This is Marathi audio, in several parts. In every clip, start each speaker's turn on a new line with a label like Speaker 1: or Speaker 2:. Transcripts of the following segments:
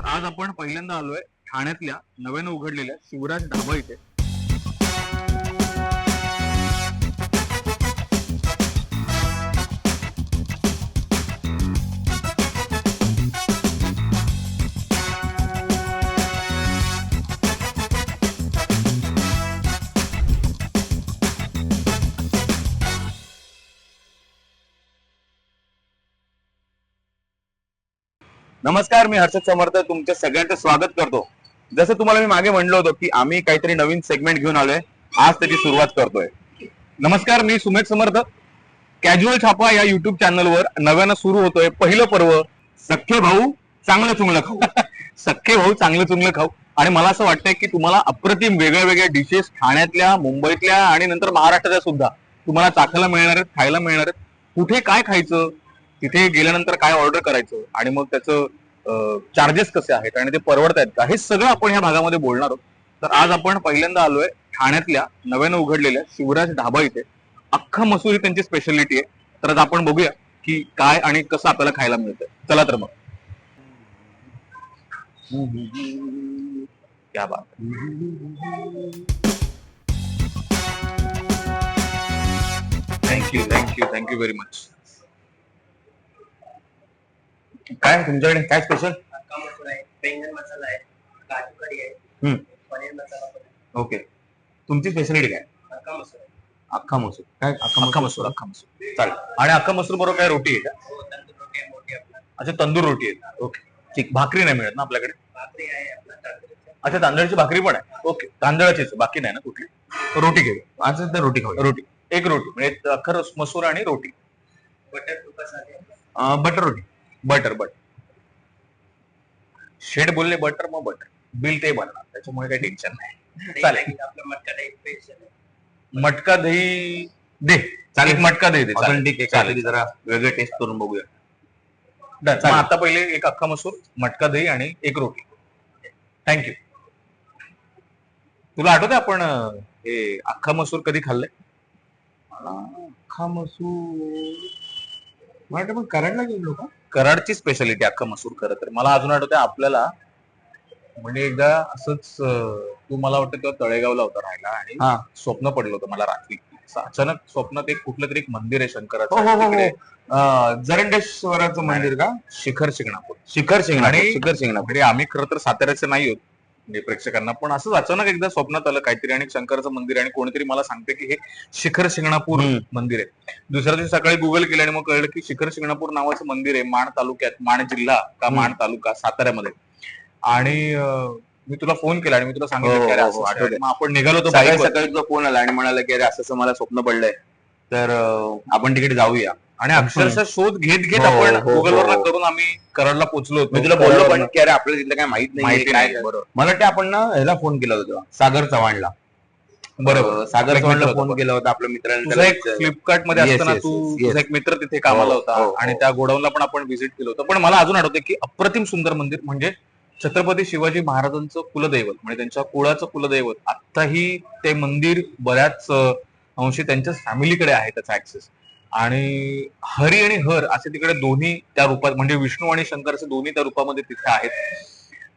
Speaker 1: तर आज आपण पहिल्यांदा आलोय ठाण्यातल्या नव्यानं उघडलेल्या शिवराज ढाबा इथे.
Speaker 2: नमस्कार मी हर्षद समर्थ तुमच्या सगळ्यांचं स्वागत करतो. जसं तुम्हाला मी मागे म्हणलं होतं की आम्ही काहीतरी नवीन सेगमेंट घेऊन आलोय. आज त्याची सुरुवात करतोय.
Speaker 1: नमस्कार मी सुमेध समर्थ. कॅज्युअल छापा या युट्यूब चॅनलवर नव्यानं सुरू होतोय. पहिलं पर्व
Speaker 2: सख्खे भाऊ चांगलं चुंगलं खाऊ.
Speaker 1: सख्खे भाऊ चांगलं चुंगलं खाऊ. आणि मला असं वाटतंय की तुम्हाला अप्रतिम वेगळ्या वेगळ्या डिशेस ठाण्यातल्या मुंबईतल्या आणि नंतर महाराष्ट्राच्या सुद्धा. तुम्हाला चाखायला मिळणार आहेत खायला मिळणार आहेत. कुठे काय खायचं? तिथे गेल्यानंतर काय ऑर्डर करायचं आणि मग त्याचं चार्जेस कसे आहेत आणि ते परवडत आहेत का? हे सगळं आपण या भागामध्ये बोलणार आहोत. तर आज आपण पहिल्यांदा आलोय ठाण्यातल्या नव्यानं उघडलेल्या शिवराज ढाबा इथे. अख्खा मसूर ही त्यांची स्पेशालिटी आहे. तर आज आपण बघूया की काय आणि कसं आपल्याला खायला मिळतंय. चला तर मग. क्या बात thank you thank you thank you very much
Speaker 2: काय तुमच्याकडे? काय स्पेशल
Speaker 3: अक्का मसूर आहे बैंगन मसाला आहे काजू करी आहे
Speaker 2: हम्म.
Speaker 3: पनीर मसाला पण आहे
Speaker 2: ओके. तुमची स्पेशालिटी काय?
Speaker 3: अक्का मसूर. आहे
Speaker 2: अख्खा मसूर? काय
Speaker 1: अख्खा मसूर अख्खा मसूर.
Speaker 2: चालेल.
Speaker 1: आणि अख्खा मसूर बरोबर काय रोटी आहे का?
Speaker 3: हो तंदूर रोटी आहे मोठी आपला
Speaker 1: अच्छा तंदूर रोटी आहे. ओके. ठीक. भाकरी नाही मिळत ना आपल्याकडे?
Speaker 3: भाकरी आहे आपला तांदूळचा
Speaker 1: अच्छा तांदळाची भाकरी पण आहे. ओके. तांदळाचीच बाकी नाही ना कुठली? रोटी घेऊ
Speaker 2: आज तर रोटी खाऊ
Speaker 1: रोटी. एक रोटी. म्हणजे अख्खा रस- मसूर आणि रोटी.
Speaker 3: बटर आहे.
Speaker 2: बटर रोटी.
Speaker 1: बटर बटर शेड बोलले बटर मग बटर बिल ते बनणार. त्याच्यामुळे काही टेन्शन नाही. चालेल.
Speaker 3: आपलं मटका दही स्पेशल आहे.
Speaker 1: मटका दही दे. चालेल. मटका दही दे. चालेल.
Speaker 2: ऑथेंटिक. काहीतरी जरा वेगळे टेस्ट करून बघूया.
Speaker 1: Done. मग
Speaker 2: चालेल.
Speaker 1: आता पहिले एक अख्खा मसूर मटका दही आणि एक रोटी. थँक्यू तुला आठवतंय आपण अं, हे अख्खा मसूर कधी खाल्लंय?
Speaker 2: अख्खा मसूर. मला पण कराडला गेलो का
Speaker 1: कराडची स्पेशालिटी अख्खा मसूर खरं तर मला अजून आठवतंय आपल्याला म्हणजे एकदा असंच तू मला वाटतं तेव्हा तळेगावला होता राहायला आणि
Speaker 2: हा.
Speaker 1: स्वप्न पडलं होतं मला रात्री. असं अचानक स्वप्नात एक कुठलं तरी एक मंदिर आहे
Speaker 2: हो हो
Speaker 1: शंकराचं
Speaker 2: हो.
Speaker 1: तिकडे
Speaker 2: हो जरंडेश्वराचं मंदिर का?
Speaker 1: शिखर शिंगणापूर.
Speaker 2: शिखर शिंगणापूर
Speaker 1: आणि-
Speaker 2: शिखर शिंगणापूर.
Speaker 1: म्हणजे आम्ही खरं तर साताऱ्याचे नाही आहोत. म्हणजे प्रेक्षकांना पण असंच अचानक एकदा स्वप्नात आलं काहीतरी आणि शंकराचं मंदिर आहे आणि कोणीतरी मला सांगते की हे शिखर शिंगणापूर. मंदिर आहे दुसऱ्या दिवशी सकाळी गुगल केलं आणि मग कळलं की शिखर शिंगणापूर नावाचं मंदिर आहे माण तालुक्यात माण जिल्हा का. माण तालुका साताऱ्यामध्ये आणि मी तुला फोन केला आणि मी तुला
Speaker 2: हो,
Speaker 1: सांगितलं की अरे
Speaker 2: हो,
Speaker 1: असं
Speaker 2: हो,
Speaker 1: असं आहे.
Speaker 2: आठवतंय.
Speaker 1: मग आपण निघालो होतो
Speaker 2: सकाळी
Speaker 1: बाईकवर.
Speaker 2: सकाळी तुझा फोन आला आणि म्हणाला की अरे असं असं मला स्वप्न पडलंय तर आपण तिकडे जाऊया
Speaker 1: आणि अक्षरशः शोध घेत घेत
Speaker 2: हो,
Speaker 1: आपण
Speaker 2: हो,
Speaker 1: गुगलवर
Speaker 2: हो.
Speaker 1: करून आम्ही कराडला पोहोचलो होतो
Speaker 2: मी तुला बोललो पण. की अरे आपल्याला तिथलं काय माहीत नाही
Speaker 1: माहिती नाही बरोबर
Speaker 2: मला वाटतं आपण ना ह्याला फोन केला होता सागर चव्हाणला
Speaker 1: बरोबर
Speaker 2: सागर चव्हाणला फोन. केला होता आपल्या मित्राने
Speaker 1: एक.
Speaker 2: फ्लिपकार्टमध्ये
Speaker 1: असताना तू. एक मित्र तिथे कामाला
Speaker 2: हो,
Speaker 1: होता
Speaker 2: हो,
Speaker 1: आणि
Speaker 2: हो.
Speaker 1: त्या गोडाऊनला पण आपण व्हिजिट केलं होतं पण मला अजून आठवतं की अप्रतिम सुंदर मंदिर म्हणजे छत्रपती शिवाजी महाराजांचं कुलदैवत म्हणजे त्यांच्या कुळाचं कुलदैवत आत्ताही ते मंदिर बऱ्याच अंशी त्यांच्या फॅमिलीकडे आहे त्याचा ऍक्सेस आणि हरी आणि हर असे तिकडे दोन्ही त्या रूपात म्हणजे विष्णू आणि शंकर असे दोन्ही त्या रूपामध्ये तिथे आहेत.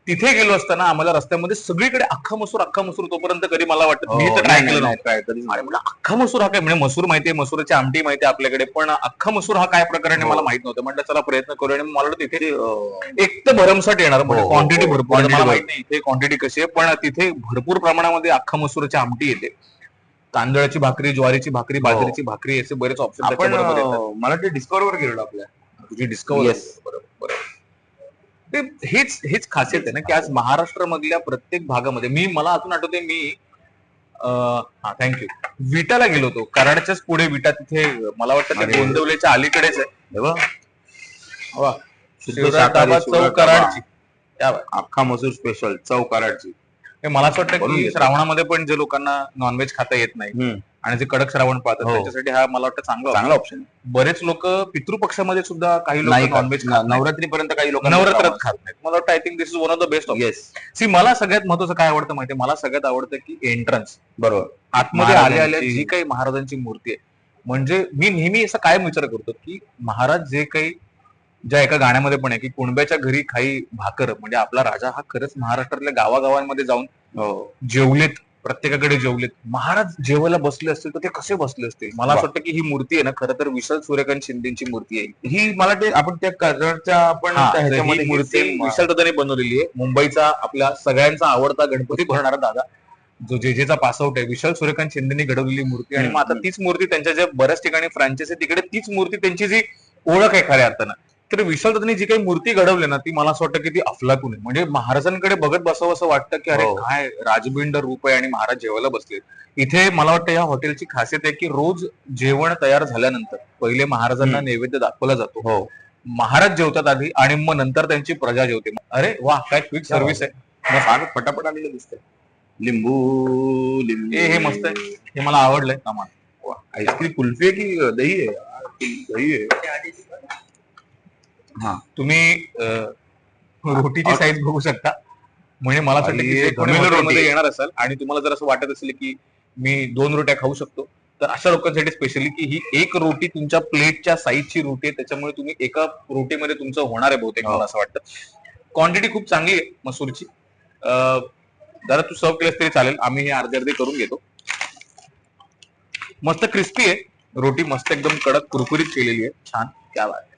Speaker 1: तिथे गेलो असताना आम्हाला रस्त्यामध्ये सगळीकडे अख्खा मसूर अख्खा मसूर तोपर्यंत कधी मला वाटत
Speaker 2: हो,
Speaker 1: मी तर ट्राय
Speaker 2: नाही,
Speaker 1: केलं
Speaker 2: नाही,
Speaker 1: नव्हतं. अख्खा मसूर हा काय? म्हणजे मसूर माहितीये मसूरची आमटी माहिती आहे आपल्याकडे पण अख्खा मसूर हा काय प्रकार
Speaker 2: हो.
Speaker 1: मला माहीत नव्हतं. म्हटलं चला प्रयत्न करूया. आणि मला वाटतं तिथे एक तर भरमसाठ येणार म्हणजे
Speaker 2: हो, हो,
Speaker 1: क्वांटिटी
Speaker 2: हो.
Speaker 1: भरपूर माहीत नाही इथे क्वांटिटी कशी आहे पण तिथे भरपूर प्रमाणामध्ये अख्खा मसूरची आमटी येते. तांदळाची भाकरी ज्वारीची भाकरी बाजरीची भाकरी असे बरेच ऑप्शन
Speaker 2: आपण मला वाटतं डिस्कवर वर गेलो आपल्या.
Speaker 1: तुझी डिस्कवर. बरोबर ते हेच हेच खासियत आहे ना की आज महाराष्ट्रामधल्या प्रत्येक भागामध्ये मी मला अजून आठवते मी हा थँक्यू विटाला गेलो होतो. कराडच्याच पुढे विटा तिथे मला वाटतं ते. गोंदवलेच्या अलीकडेच आहे.
Speaker 2: हे
Speaker 1: चौक कराडची.
Speaker 2: अख्खा मसूर स्पेशल चव कराडची
Speaker 1: हे मला असं वाटतं की. श्रावणामध्ये पण जे लोकांना नॉनव्हेज खाता येत नाही आणि जे कडक श्रावण पाळतात
Speaker 2: हो.
Speaker 1: त्यांच्यासाठी हा मला वाटतं चांगला
Speaker 2: चांगला ऑप्शन
Speaker 1: बरेच लोक पितृपक्षामध्ये सुद्धा काही लोक नॉनव्हेज
Speaker 2: नवरात्री पर्यंत काही लोक
Speaker 1: नवरात्रात खात नाहीत. मला वाटतं I think this is one of the best
Speaker 2: yes
Speaker 1: see मला सगळ्यात महत्वाचं काय आवडतं माहितीये? मला सगळ्यात आवडतं की एंट्रन्स
Speaker 2: बरोबर.
Speaker 1: आतमध्ये आले आले जी काही महाराजांची मूर्ती आहे. म्हणजे मी नेहमी असं कायम विचार करतो की महाराज जे काही ज्या एका गाण्यामध्ये पण आहे की कुणब्याच्या घरी खाई भाकर म्हणजे आपला राजा हा खरंच महाराष्ट्रातल्या गावागावांमध्ये जाऊन जेवलेत प्रत्येकाकडे जेवलेत. महाराज जेवायला बसले असतील तर ते कसे बसले असतील? मला असं. वाटतं की ही मूर्ती आहे ना खरं तर विशाल सूर्यकांत शिंदेची मूर्ती आहे.
Speaker 2: ही मला ते आपण त्या कराडच्या आपण
Speaker 1: मूर्ती विशाल दादाने बनवलेली आहे. मुंबईचा आपल्या सगळ्यांचा आवडता गणपती भरणारा दादा. जो जेजेचा पासआउट आहे विशाल सूर्यकांत शिंदेनी घडवलेली मूर्ती. आणि मग आता. तीच मूर्ती त्यांच्या ज्या बऱ्याच ठिकाणी फ्रँचायझी आहे तिकडे तीच मूर्ती त्यांची जी ओळख आहे खऱ्या अर्थानं. तर विशाल दादांनी जी काही मूर्ती घडवली ना ती मला असं वाटतं की ती अफलातून आहे. म्हणजे महाराजांकडे बघत बसावं असं वाटतं की अरे
Speaker 2: हो.
Speaker 1: काय राजबिंड रूप आहे आणि महाराज जेवायला बसले इथे मला वाटतं या हॉटेलची खासियत आहे की रोज जेवण तयार झाल्यानंतर पहिले महाराजांना
Speaker 2: हम्म.
Speaker 1: नैवेद्य दाखवला जातो.
Speaker 2: हो.
Speaker 1: महाराज जेवतात आधी आणि मग नंतर त्यांची प्रजा जेवते. अरे वा काय क्विक सर्व्हिस आहे.
Speaker 2: मग फार पटापट आलेलं दिसतंय लिंबू लिंबू.
Speaker 1: हे- हे मस्त आहे. हे मला आवडलंय. सामान
Speaker 2: आईस्क्रीम कुल्फी आहे की दही आहे? दही आहे. हा.
Speaker 1: तुम्ही रोटीची साईज बघू शकता. म्हणजे मला
Speaker 2: रोटी.
Speaker 1: येणार असाल आणि तुम्हाला जर असं वाटत असेल की मी दोन रोट्या खाऊ शकतो तर अशा लोकांसाठी स्पेशली की ही एक रोटी तुमच्या प्लेटच्या साईजची रोटी आहे त्याच्यामुळे तुम्ही एका रोटीमध्ये तुमचं होणार आहे बहुतेक मला असं वाटतं. क्वांटिटी खूप चांगली आहे मसूरची. अं, जरा तू सर्व केलंस तरी चालेल. आम्ही हे अर्धे अर्धे करून घेतो. मस्त क्रिस्पी आहे. रोटी मस्त एकदम कडक कुरकुरीत केलेली आहे. छान. आहे.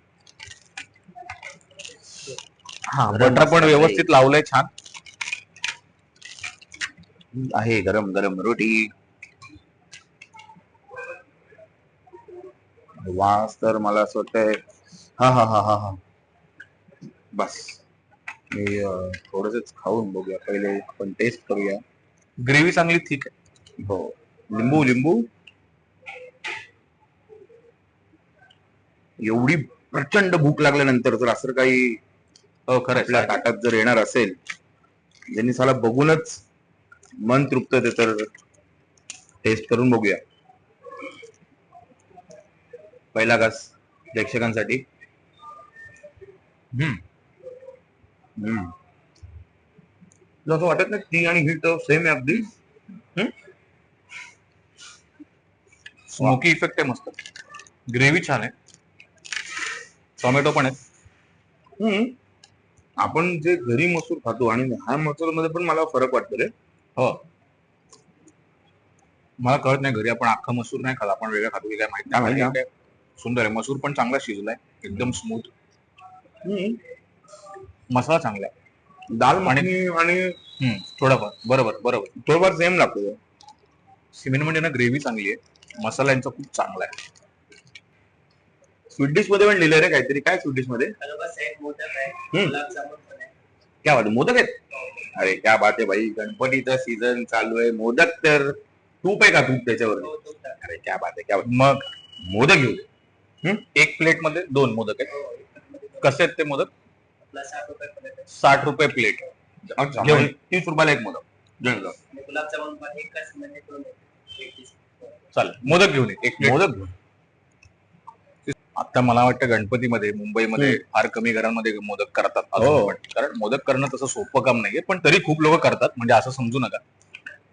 Speaker 1: हा बटर पण. व्यवस्थित लावलंय छान.
Speaker 2: आहे गरम गरम रोटी. वास तर मला असं वाटतंय. हा हा हा हा हा. बस. मी थोडस खाऊन बघूया पहिले आपण टेस्ट करूया.
Speaker 1: ग्रेव्ही चांगली थिक आहे.
Speaker 2: हो. लिंबू लिंबू. एवढी प्रचंड भूक लागल्यानंतर जर असं काही
Speaker 1: हो खरं
Speaker 2: आपल्या ताटात जर येणार असेल ज्यांनी साला बघूनच मन तृप्त होते तर टेस्ट करून बघूया. पहिला घास प्रेक्षकांसाठी.
Speaker 1: हम्म.
Speaker 2: हम्म. तुला असं वाटत नाही ती आणि ही तर सेम आहे अगदी?
Speaker 1: स्मोकी इफेक्ट आहे मस्त. ग्रेव्ही छान आहे. टोमॅटो पण आहे.
Speaker 2: हम्म. आपण जे घरी मसूर खातो आणि ह्या मसूरमध्ये पण मला फरक वाटतो रे.
Speaker 1: हो. मला कळत नाही घरी आपण अख्खा मसूर नाही खात आपण वेगळं खातो की काय माहिती.
Speaker 2: काय माहिती
Speaker 1: नाही काय सुंदर आहे. मसूर पण चांगला शिजलाय एकदम स्मूथ मसाला चांगला आहे.
Speaker 2: दाल मखनी आणि
Speaker 1: हम्म, थोडाफार. बरोबर बरोबर.
Speaker 2: थोडंफार सेम लागतो.
Speaker 1: सिमेंट म्हणजे ना ग्रेव्ही चांगली आहे. मसाला यांचा खूप चांगला आहे.
Speaker 2: स्वीट डिशमध्ये पण लिहिलंय रे काहीतरी. काय स्वीट
Speaker 3: डिशमध्ये?
Speaker 2: क्या बात आहे, मोदक आहेत? अरे क्या बात आहे भाई गणपतीचा सीझन चालू आहे. मोदक तर तूप आहे का तूप त्याच्यावर
Speaker 3: हो.
Speaker 2: अरे क्या बात आहे क्या बात.
Speaker 1: मग.
Speaker 2: मोदक घेऊ.
Speaker 1: एक प्लेटमध्ये दोन मोदक आहेत.
Speaker 3: हो,
Speaker 1: कसे आहेत ते मोदक?
Speaker 3: साठ रुपये प्लेट आहे.
Speaker 1: साठ रुपये प्लेट
Speaker 2: अच्छा,
Speaker 1: घेऊन.
Speaker 2: तीस रुपयाला एक मोदक. घेऊन जा.
Speaker 3: आणि गुलाबजामुन पण एकच म्हणजे.
Speaker 1: चालेल. मोदक घेऊन ये. एक प्लेट
Speaker 2: मोदक घेऊ
Speaker 1: आता मला वाटतं गणपतीमध्ये मुंबईमध्ये. फार कमी घरांमध्ये मोदक करतात
Speaker 2: हो.
Speaker 1: वाटतं. कारण मोदक करणं तसं सोपं काम नाहीये पण तरी खूप लोक करतात म्हणजे असं समजू नका.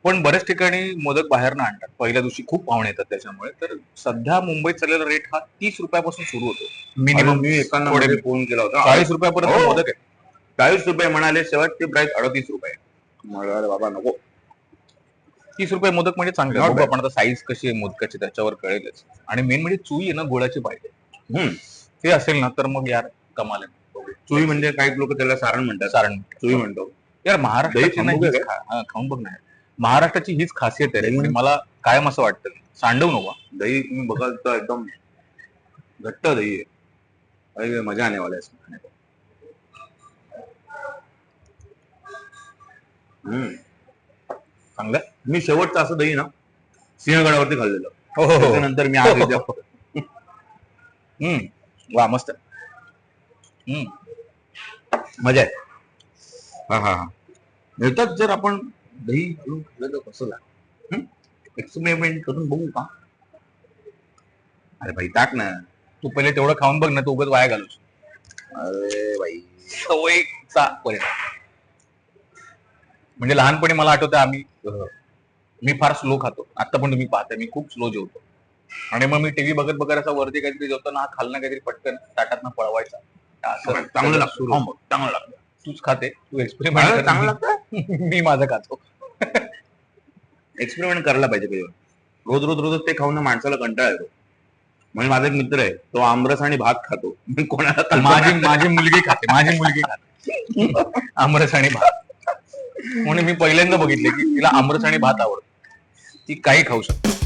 Speaker 1: पण बऱ्याच ठिकाणी मोदक बाहेर आणतात. पहिल्या दिवशी खूप पाहुणे येतात त्याच्यामुळे. तर सध्या मुंबईत चाललेला रेट हा तीस रुपयापासून सुरू होतो. मिनिमम
Speaker 2: मी एकांना
Speaker 1: थोडे-
Speaker 2: मध्ये फोन केला होता.
Speaker 1: चाळीस रुपयापर्यंत
Speaker 2: हो.
Speaker 1: मोदक आहे.
Speaker 2: चाळीस रुपये म्हणाले शेवटची प्राइस अडतीस रुपये. म्हणलं, अरे बाबा नको.
Speaker 1: तीस रुपये मोदक म्हणजे चांगले.
Speaker 2: Not
Speaker 1: बघू
Speaker 2: bad.
Speaker 1: आपण आता साईज कशी आहे मोदकाची त्याच्यावर कळेलच. आणि मेन म्हणजे चुई आहे ना गुळाची पाहिजे.
Speaker 2: हम्म.
Speaker 1: ते असेल ना तर मग यार कमाल आहे.
Speaker 2: चुई म्हणजे काही लोक त्याला सारण म्हणतात.
Speaker 1: सारण.
Speaker 2: चुई म्हणतो.
Speaker 1: यार
Speaker 2: दही
Speaker 1: महाराष्ट्राची
Speaker 2: खाऊन
Speaker 1: ना
Speaker 2: बघूया.
Speaker 1: हीच खा- हा, खाऊन बघ ना महाराष्ट्राची हीच खासियत आहे रे.
Speaker 2: दही.
Speaker 1: म्हणजे मला कायम असं वाटतं. सांडव नका.
Speaker 2: दही तुम्ही बघाल तर एकदम घट्ट दही आहे. अरे, मजा आने वाला है इसमें खाने को हम्म.
Speaker 1: चांगलं
Speaker 2: मी शेवटचं असं दही ना सिंहगडावरती खाल्लेलं.
Speaker 1: हो हो हो.
Speaker 2: त्याच्यानंतर मी आज इथे
Speaker 1: हम्म. वा मस्त. हम्म.
Speaker 2: मजा आहे. हा हा हा. मिळतात जर आपण दही घालून खाल्लं तर कसं लागतं? एक्सपेरिमेंट करून बघू का? अरे भाई टाक ना.
Speaker 1: तू पहिले तेवढं खाऊन बघ ना तू उगत वाया घालूस.
Speaker 2: अरे भाई.
Speaker 1: सवयीचा परिणाम म्हणजे लहानपणी मला आठवतं आम्ही मी फार स्लो खातो. आता पण तुम्ही पाहता मी खूप स्लो जेवतो. आणि मग मी टीव्ही बघत बघत असा वरती काहीतरी जेवताना हा खालना काहीतरी पटकन ताटात पळवायचा. असं
Speaker 2: चांगलं लागतं. बघ, चांगलं लागतं.
Speaker 1: तूच खाते तू
Speaker 2: मला
Speaker 1: एक्सपेरिमेंट
Speaker 2: चांगलं लागतं?
Speaker 1: मी माझं खातो.
Speaker 2: एक्सपेरिमेंट करायला पाहिजे कधी रोज रोज रोज ते खाऊन ना माणसाला कंटाळा येतो. म्हणजे माझा एक मित्र आहे तो आमरस आणि भात खातो. मी कोणाला कल्पना-
Speaker 1: माझी माझी मुलगी खाते माझी मुलगी खाते. आमरस आणि भात. म्हणून मी पहिल्यांदा बघितले की तिला आमरस आणि भात आवडतो. ती काही खाऊ शकते.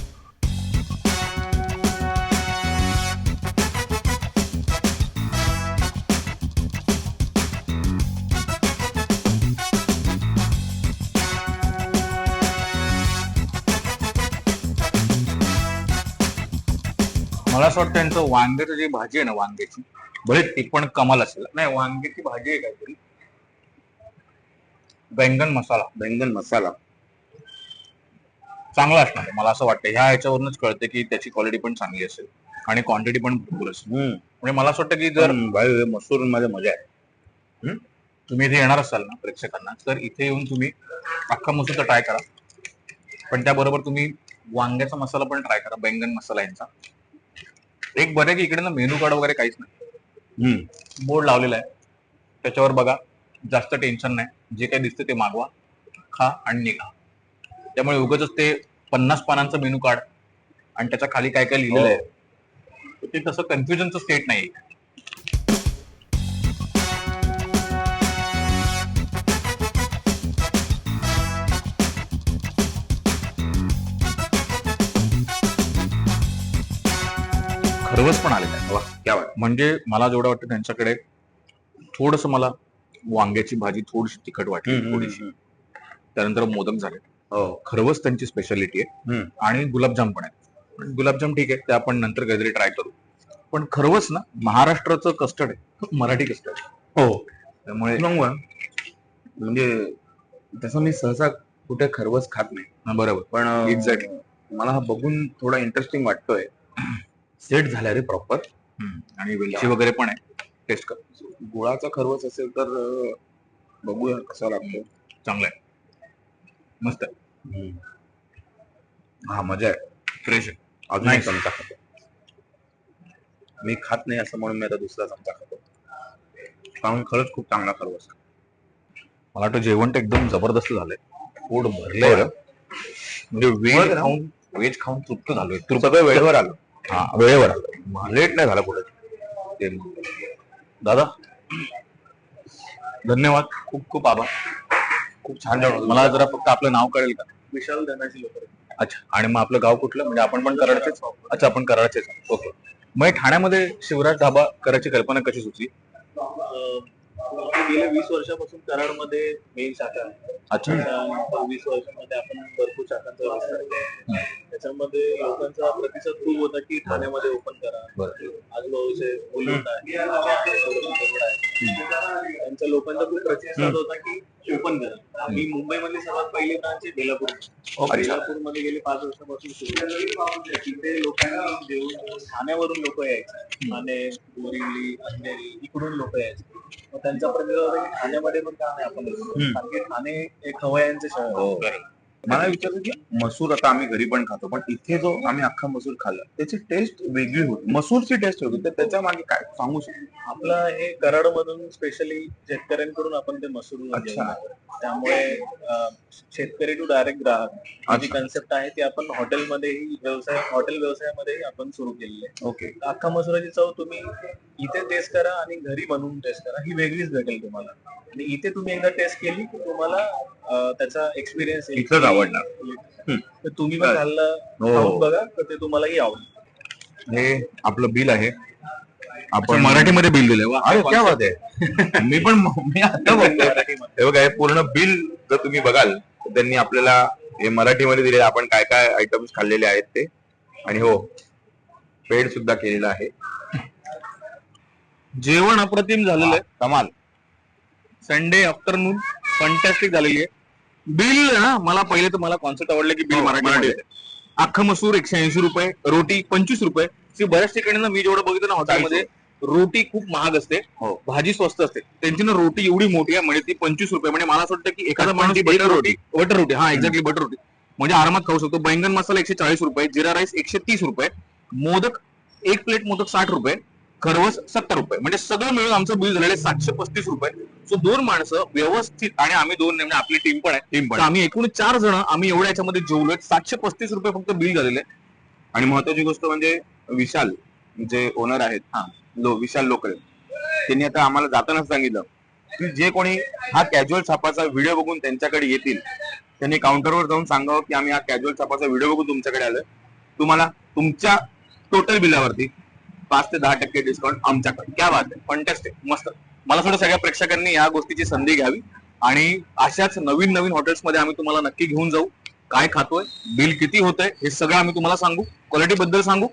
Speaker 1: मला असं वाटतं त्यांचं वांग्याचं जी भाजी आहे ना वांग्याची भले ती पण कमाल असेल. नाही वांग्याची भाजी आहे काहीतरी. बैंगन मसाला.
Speaker 2: बैंगन मसाला.
Speaker 1: चांगला असणार आहे. मला असं वाटतं. ह्या ह्याच्यावरूनच कळते की त्याची क्वालिटी पण चांगली असेल आणि क्वांटिटी पण भरपूर असेल.
Speaker 2: हम्म.
Speaker 1: म्हणजे मला असं वाटतं की जर
Speaker 2: भाई मसूरमध्ये मजा आहे.
Speaker 1: तुम्ही इथे येणार असाल ना प्रेक्षकांना तर इथे येऊन तुम्ही अख्खा मसूरचा ट्राय करा. पण त्याबरोबर तुम्ही वांग्याचा मसाला पण ट्राय करा बैंगन मसाला यांचा. एक बरं आहे की इकडे ना मेनू कार्ड वगैरे काहीच नाही. बोर्ड लावलेला आहे. त्याच्यावर बघा जास्त टेन्शन नाही. जे काही दिसतं ते मागवा. खा आणि निघा. त्यामुळे उगाच ते पन्नास पानांचं मेनू कार्ड आणि त्याच्याखाली काय काय लिहिलेलं आहे. तर ते तसं कन्फ्युजनचं स्टेट नाही खरवस पण आलेलं आहे. म्हणजे मला जेवढं वाटतं त्यांच्याकडे थोडस मला वांग्याची भाजी थोडीशी तिखट वाटली थोडीशी. त्यानंतर मोदक झाले
Speaker 2: हो.
Speaker 1: खरवस त्यांची स्पेशालिटी आहे. आणि गुलाबजाम पण आहे गुलाबजाम ठीक आहे ते आपण नंतर काहीतरी ट्राय करू. पण खरवस ना महाराष्ट्राचं कस्टर्ड आहे. मराठी कस्टर्ड
Speaker 2: हो.
Speaker 1: त्यामुळे.
Speaker 2: म्हणजे तसं मी सहसा कुठे खरवस खात नाही.
Speaker 1: बरोबर.
Speaker 2: पण
Speaker 1: Exactly.
Speaker 2: मला हा बघून थोडा इंटरेस्टिंग वाटतोय. सेट झाला रे प्रॉपर.
Speaker 1: आणि वेलची वगैरे पण आहे. टेस्ट कर.
Speaker 2: गुळाचा खरवस असेल तर बघूया कसा लागतो.
Speaker 1: चांगलं आहे. मस्त आहे.
Speaker 2: हा मजा आहे.
Speaker 1: फ्रेश आहे.
Speaker 2: अजून एक. चमचा खातो. मी खात नाही असं म्हणून मी आता दुसरा चमचा खातो. खाऊन खरंच खूप चांगला खरवस
Speaker 1: मला वाटतं जेवण तर एकदम जबरदस्त झालंय. पोट भरलंय. म्हणजे
Speaker 2: ना?
Speaker 1: खाऊन व्हेज खाऊन तृप्त झालोय.
Speaker 2: तू सगळं वेळेवर आलो.
Speaker 1: हा वेळेवर आलो. लेट नाही झाला ते दादा धन्यवाद. खूप खूप आभार. खूप छान होतं. मला जरा फक्त आपलं नाव कळेल का?
Speaker 3: विशाल धनाजी लोक
Speaker 1: अच्छा आणि मग आपलं गाव कुठलं? म्हणजे आपण पण कराडचेच अच्छा आपण कराडचेच ओके. मग ठाण्यामध्ये शिवराज ढाबा करायची कल्पना कशी सुचली?
Speaker 3: गेल्या वीस वर्षापासून कराडमध्ये मेन शाखा आहे.
Speaker 1: अच्छा.
Speaker 3: वीस वर्षामध्ये आपण भरपूर शाखांचा विस्तार केला. त्याच्यामध्ये लोकांचा प्रतिसाद खूप होता की ठाण्यामध्ये ओपन करा. आजूबाजूचे मुलं आहे आजूबाजूचे आहे. त्यांच्या लोकांचा खूप प्रतिसाद होता की ओपन करा. आम्ही मुंबईमधली सर्वात पहिली ब्रांच आहे बेलापूर. बेलापूरमध्ये गेले पाच वर्षापासून सुरू. तिथे लोकांनी जेवून ठाण्यावरून लोक यायचे. ठाणे बोरिवली अंधेरी इकडून लोक यायचे. मग त्यांचा प्रतिसाद होता की ठाण्यामध्ये पण का नाही आपण. कारण की ठाणे एक खवयांचे शहर.
Speaker 2: हो. मला विचारलं की मसूर आता आम्ही घरी पण खातो पण इथे जो आम्ही अख्खा मसूर खाल्ला त्याची टेस्ट वेगळी होती. मसूरची टेस्ट होती. तर त्याच्यामागे काय सांगू शकतो?
Speaker 3: आपलं हे कराड मधून स्पेशली शेतकऱ्यांकडून आपण ते मसूर
Speaker 2: अच्छा.
Speaker 3: त्यामुळे अं, शेतकरी टू डायरेक्ट ग्राहक. ही जी कन्सेप्ट आहे ती आपण हॉटेलमध्येही व्यवसाय हॉटेल व्यवसायामध्येही आपण सुरू केलेली आहे.
Speaker 2: ओके.
Speaker 3: अख्खा मसुराची चव तुम्ही इथे टेस्ट करा आणि घरी बनवून टेस्ट करा. ही वेगळीच भेटेल तुम्हाला. आणि इथे तुम्ही एकदा टेस्ट केली की तुम्हाला अं, त्याचा एक्सपिरियन्स
Speaker 2: इथंच आवडणार.
Speaker 3: तर तुम्ही पण खाल्लं
Speaker 2: हो.
Speaker 3: खाऊन बघा तर ते तुम्हालाही आवडेल.
Speaker 1: हे आपलं बिल आहे. आपण मराठीमध्ये बिल दिलंय वा.
Speaker 2: अरे क्या बात आहे. मी पण मी आता बघतोय. हे बघा हे पूर्ण बिल जर तुम्ही बघाल तर त्यांनी आपल्याला हे मराठीमध्ये दिले आपण काय काय आयटम्स खाल्लेले आहेत ते. आणि हो पेड सुद्धा केलेलं आहे.
Speaker 1: जेवण अप्रतिम झालेलं आहे.
Speaker 2: कमाल.
Speaker 1: संडे आफ्टरनून फंटॅस्टिक झालेली आहे. बिल ना मला पहिले तर मला कॉन्सेप्ट आवडलं की बिल
Speaker 2: हो,
Speaker 1: आहे. अख्खं मसूर एकशे ऐंशी रुपये रोटी पंचवीस रुपये. बऱ्याच ठिकाणी ना मी जेवढं बघितलं ना हॉटेलमध्ये रोटी खूप महाग असते
Speaker 2: हो.
Speaker 1: भाजी स्वस्त असते. त्यांची ना रोटी एवढी मोठी आहे म्हणजे ती पंचवीस रुपये. म्हणजे मला असं वाटतं की एखादा माणूस
Speaker 2: ती
Speaker 1: बटर रोटी. बटर रोटी हा एक्झॅक्टली बटर रोटी. म्हणजे आरामात खाऊ शकतो. बैंगन मसाला एकशे चाळीस रुपये जिरा राईस एकशे तीस रुपये मोदक एक प्लेट मोदक साठ रुपये. खरवस सत्तर रुपये. म्हणजे सगळं मिळून आमचं बिल झालेलं आहे सातशे पस्तीस रुपये. सो दोन माणसं व्यवस्थित आणि आम्ही दोन नेमणे आपली टीम पण आहे.
Speaker 2: टीम पण
Speaker 1: आम्ही एकूण चार जण आम्ही एवढ्या याच्यामध्ये जेवलोय सातशे पस्तीस रुपये फक्त बिल झालेले आहे.
Speaker 2: आणि महत्वाची गोष्ट म्हणजे विशाल जे ओनर आहेत हा. लो विशाल लोकरे त्यांनी आता आम्हाला जातानाच सांगितलं की जे कोणी हा कॅज्युअल छापाचा व्हिडिओ बघून त्यांच्याकडे येतील त्यांनी काउंटरवर जाऊन सांगावं की आम्ही हा कॅज्युअल छापाचा व्हिडिओ बघून तुमच्याकडे आलोय. तुम्हाला तुमच्या टोटल बिलावरती पाच ते दहा टक्के डिस्काउंट आमच्याकडे. क्या बात आहे
Speaker 1: फंटेस्टिक मस्त. मला थोडं सगळ्या प्रेक्षकांनी या गोष्टीची संधी घ्यावी. आणि अशाच नवीन नवीन हॉटेल्समध्ये आम्ही तुम्हाला नक्की घेऊन जाऊ. काय खातोय बिल किती होतंय हे सगळं आम्ही तुम्हाला सांगू. क्वालिटी बद्दल सांगू.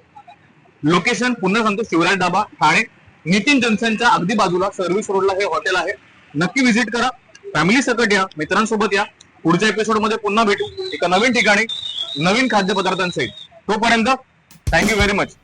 Speaker 1: लोकेशन पुन्हा सांगतो शिवराज डाबा ठाणे. नितीन जंक्शनच्या अगदी बाजूला सर्व्हिस रोडला हे हॉटेल आहे. नक्की व्हिजिट करा. फॅमिली सकट या. मित्रांसोबत या. पुढच्या एपिसोडमध्ये पुन्हा भेटू. एका नवीन ठिकाणी नवीन खाद्यपदार्थांसहित. तोपर्यंत थँक्यू व्हेरी मच